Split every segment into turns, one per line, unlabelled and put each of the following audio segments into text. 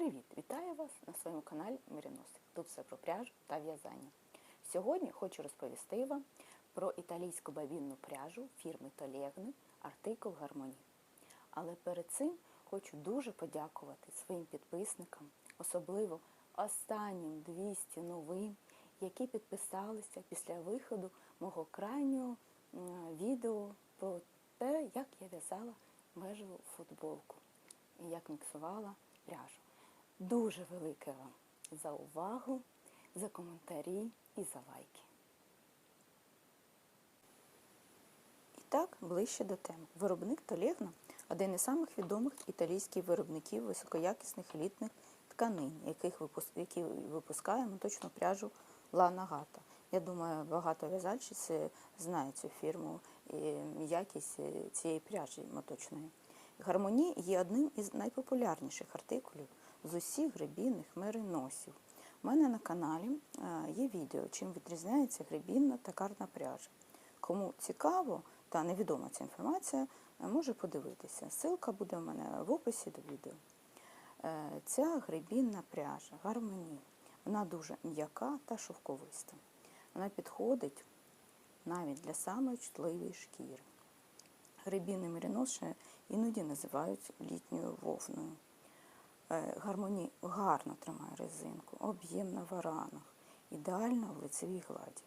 Привіт! Вітаю вас на своєму каналі Міріносик. Тут все про пряжу та в'язання. Сьогодні хочу розповісти вам про італійську бабінну пряжу фірми Толегни артикул Гармоні. Але перед цим хочу дуже подякувати своїм підписникам, особливо останнім 200 новим, які підписалися після виходу мого крайнього відео про те, як я в'язала бежеву футболку і як міксувала пряжу. Дуже велике вам за увагу, за коментарі і за лайки. І так, ближче до теми. Виробник Толегна – один із самих відомих італійських виробників високоякісних елітних тканин, яких які випускає моточну пряжу Ла Нагата. Я думаю, багато в'язальщиць знають цю фірму і якість е, цієї пряжі моточної. Гармоні є одним із найпопулярніших артикулів з усіх гребінних мериносів. У мене на каналі е, є відео, чим відрізняється гребінна та карна пряжа. Кому цікаво та невідома ця інформація, е, може подивитися. Ссылка буде в мене в описі до відео. Е, Ця гребінна пряжа гармоні. Вона дуже м'яка та шовковиста. Вона підходить навіть для самої чутливої шкіри. Гребінний меринос іноді називають літньою вовною. Е, Гармоні гарно тримає резинку, об'ємна в ранах, ідеальна в лицевій гладі.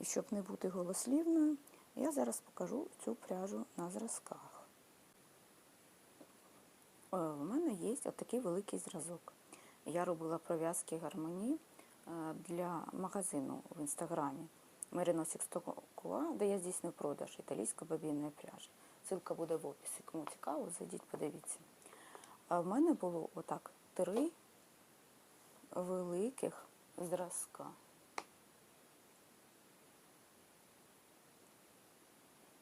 І щоб не бути голослівною, я зараз покажу цю пряжу на зразках. Е, У мене є отакий великий зразок. Я робила пров'язки гармоні е, для магазину в інстаграмі Мериносик Стокуа, де я здійснюю продаж італійської бабінної пряжі. Ссылка буде в описі. Кому цікаво, зайдіть, подивіться. А в мене було отак три великих зразка.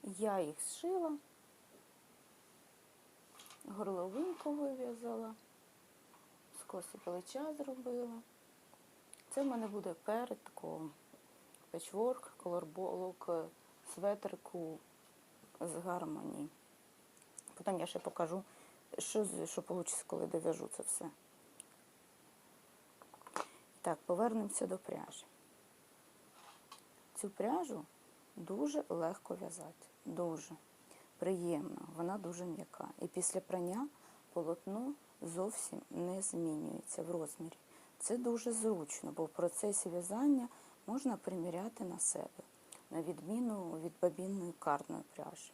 Я їх зшила, горловинку вив'язала, скоси плеча зробила. Це в мене буде перед печворк, колорболок, светрику з гармонії. Потім я ще покажу, що, що вийде, коли дов'яжу це все. Так, повернемося до пряжі. Цю пряжу дуже легко в'язати. Дуже приємно, вона дуже м'яка. І після прання полотно зовсім не змінюється в розмірі. Це дуже зручно, бо в процесі в'язання можна приміряти на себе, на відміну від бабінної карної пряжі.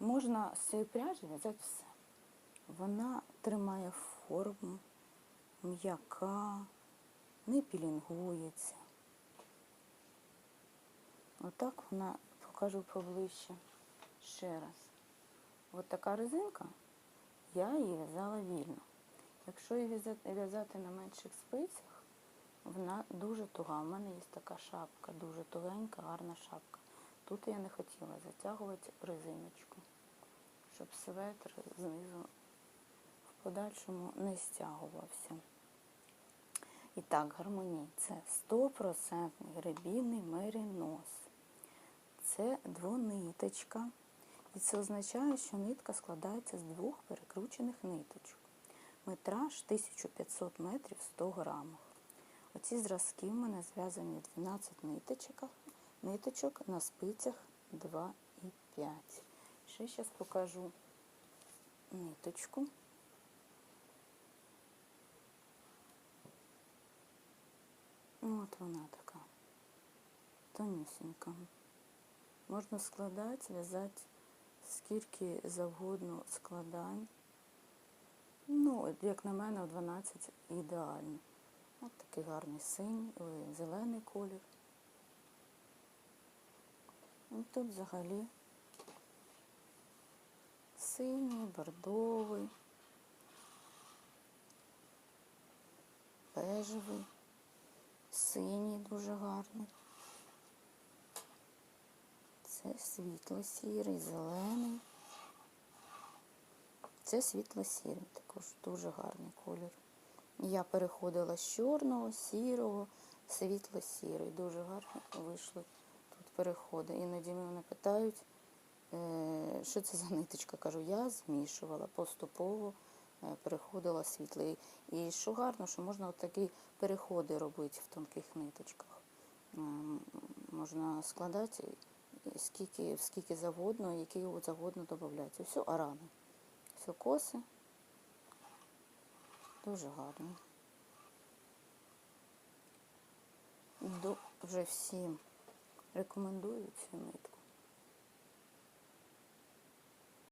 Можна з цієї пряжі в'язати все. Вона тримає форму, м'яка, не пілінгується. Отак вона покажу поближче ще раз. От така резинка, я її в'язала вільно. Якщо її в'язати на менших спицях, вона дуже туга. У мене є така шапка, дуже тугенька, гарна шапка. Тут я не хотіла затягувати резиночку, щоб светр знизу в подальшому не стягувався. І так, гармоній це 100% гребінний меринос. Це двониточка. І це означає, що нитка складається з двох перекручених ниточок. Метраж 1500 метрів 100 грамах. Оці зразки в мене зв'язані 12 ниточок, ниточок на спицях 2,5. Ще зараз покажу ниточку. От вона така. Тонюсенька. Можна складати, в'язати скільки завгодно складань. Ну, як на мене, 12 ідеально. От такий гарний синій, зелений колір. І тут взагалі синій, бордовий, бежевий, синій дуже гарний. Це світло-сірий, зелений. Це світло-сірий, також дуже гарний колір. Я переходила з чорного, сірого, світло-сірий. Дуже гарно вийшли тут переходи. Іноді мене питають, е, що це за ниточка. Кажу, я змішувала поступово е, переходила світлий. І що гарно, що можна такі переходи робити в тонких ниточках. Можна складати скільки, скільки завгодно, які завгодно додати. Все арани. Все коси. Дуже гарно. Ду- Вже всім рекомендую цю нитку.